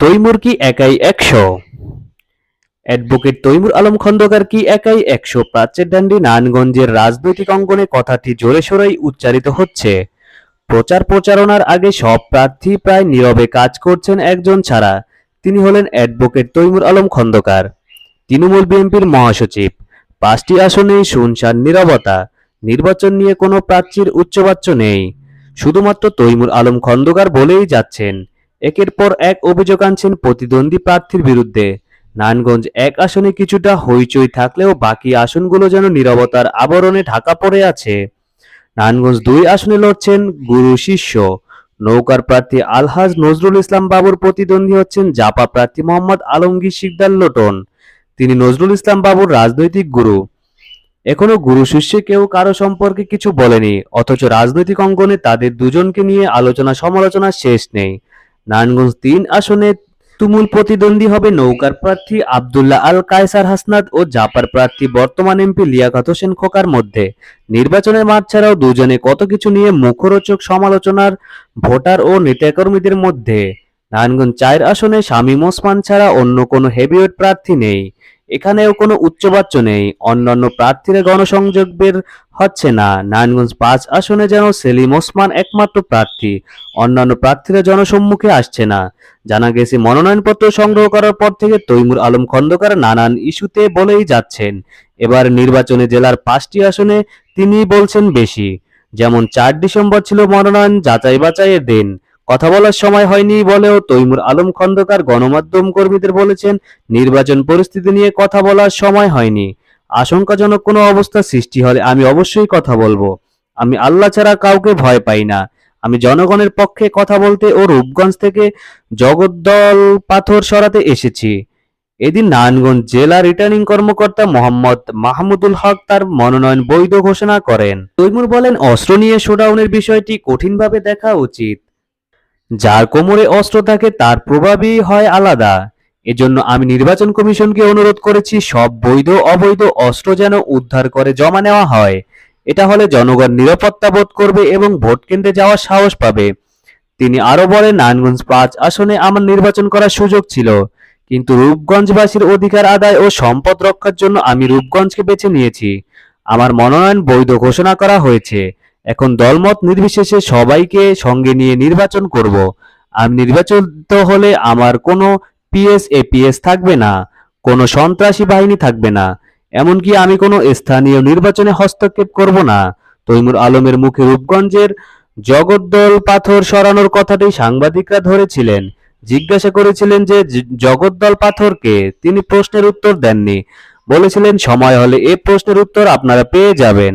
তৈমুর কি একাই একশো? অ্যাডভোকেট তৈমুর আলম খন্দকার কি একাই একশো? প্রাচ্যের ডান্ডি নারায়ণগঞ্জের রাজনৈতিক অঙ্গনে কথাটি জোরে সোরেই উচ্চারিত হচ্ছে। প্রচার প্রচারণার আগে সব প্রার্থী প্রায় নীরবে কাজ করছেন একজন ছাড়া। তিনি হলেন অ্যাডভোকেট তৈমুর আলম খন্দকার। তৃণমূল বিএনপির মহাসচিব। পাঁচটি আসনেই শুনশান নীরবতা। নির্বাচন নিয়ে কোনো প্রার্থীর উচ্চবাচ্য নেই। শুধুমাত্র তৈমুর আলম খন্দকার বলেই যাচ্ছেন। একের পর এক অভিযোগ আনছেন প্রতিদ্বন্দ্বী প্রার্থীর বিরুদ্ধে। নারায়ণগঞ্জ এক আসনে কিছুটা হইচই থাকলেও বাকি আসনগুলো যেন নীরবতার আবরণে ঢাকা পড়ে আছে। নারায়ণগঞ্জ দুই আসনে লড়ছেন গুরু শিষ্য। নৌকার প্রার্থী আলহাজ নজরুল ইসলাম বাবুর প্রতিদ্বন্দ্বী হচ্ছেন জাপা প্রার্থী মোহাম্মদ আলমগীর শিকদার লোটন। তিনি নজরুল ইসলাম বাবুর রাজনৈতিক গুরু। এখনও গুরু শিষ্য কেউ কারও সম্পর্কে কিছু বলেনি, অথচ রাজনৈতিক অঙ্গনে তাদের দুজনকে নিয়ে আলোচনা সমালোচনা শেষ নেই। নারায়ণগঞ্জ তিন আসনে তুমুল প্রতিদ্বন্দ্বী হবে নৌকার প্রার্থী আবদুল্লাহ আল কায়সার হাসনাদ ও জাপার প্রার্থী বর্তমান এমপি লিয়াকাত হোসেন খোকার মধ্যে। নির্বাচনের মাঠ ছাড়াও দুজনে কত কিছু নিয়ে মুখরোচক সমালোচনার ভোটার ও নেতাকর্মীদের মধ্যে। নারায়ণগঞ্জ চায়ের আসনে শামীম ওসমান ছাড়া অন্য কোনো হেভিওয়েট প্রার্থী নেই। এখানেও কোনো উচ্চবাচ্য নেই। অন্যান্য প্রার্থীরা গণসংযোগ বের হচ্ছে না। নারায়ণগঞ্জ পাঁচ আসনে যেন সেলিম ওসমান একমাত্র প্রার্থী। অন্যান্য প্রার্থীরা জনসম্মুখে আসছে না। জানা গেছে, মনোনয়নপত্র সংগ্রহ করার পর থেকে তৈমুর আলম খন্দকার নানান ইস্যুতে বলেই যাচ্ছেন। এবার নির্বাচনে জেলার পাঁচটি আসনে তিনি বলছেন বেশি। যেমন চার ডিসেম্বর ছিল মনোনয়ন যাচাই বাছাইয়ের দিন। কথা বলার সময় হয়নি বলেও তৈমুর আলম খন্দকার গণমাধ্যম কর্মীদের বলেছেন, নির্বাচন পরিস্থিতি নিয়ে কথা বলার সময় হয়নি। আশঙ্কাজনক কোনো অবস্থা সৃষ্টি হলে আমি অবশ্যই কথা বলব। আমি আল্লাহ ছাড়া কাউকে ভয় পাই না। আমি জনগণের পক্ষে কথা বলতে ও রূপগঞ্জ থেকে জগদ্দল পাথর সরাতে এসেছি। এদিন নারায়ণগঞ্জ জেলা রিটার্নিং কর্মকর্তা মোহাম্মদ মাহমুদুল হক তার মনোনয়ন বৈধ ঘোষণা করেন। তৈমুর বলেন, অস্ত্র নিয়ে শোডাউনের বিষয়টি কঠিনভাবে দেখা উচিত। যার কোমরে অস্ত্র থাকে, তার প্রভাবই হয় আলাদা। এজন্য আমি নির্বাচন কমিশনকে অনুরোধ করেছি, সব বৈধ, অবৈধ অস্ত্র যেন উদ্ধার করে জমা নেওয়া হয়। এটা হলে জনগণ নিরাপত্তা বোধ করবে এবং ভোট কেন্দ্রে যাওয়ার সাহস পাবে। তিনি আরও বলেন, নারায়ণগঞ্জ পাঁচ আসনে আমার নির্বাচন করার সুযোগ ছিল। কিন্তু রূপগঞ্জবাসীর অধিকার আদায় ও সম্পদ রক্ষার জন্য আমি রূপগঞ্জকে বেছে নিয়েছি। আমার মনোনয়ন বৈধ ঘোষণা করা হয়েছে। এখন দলমত নির্বিশেষে সবাইকে সঙ্গে নিয়ে নির্বাচন করব। আমি নির্বাচিত হলে আমার কোনো পিএস, এপিএস থাকবে না, কোনো সন্ত্রাসী বাহিনী থাকবে না, এমনকি আমি কোনো স্থানীয় নির্বাচনে হস্তক্ষেপ করব না। তৈমুর আলমের মুখে রূপগঞ্জের জগদ্দল পাথর সরানোর কথাটি সাংবাদিকরা ধরেছিলেন। জিজ্ঞাসা করেছিলেন যে জগদ্দল পাথরকে? তিনি প্রশ্নের উত্তর দেননি। বলেছিলেন, সময় হলে এ প্রশ্নের উত্তর আপনারা পেয়ে যাবেন।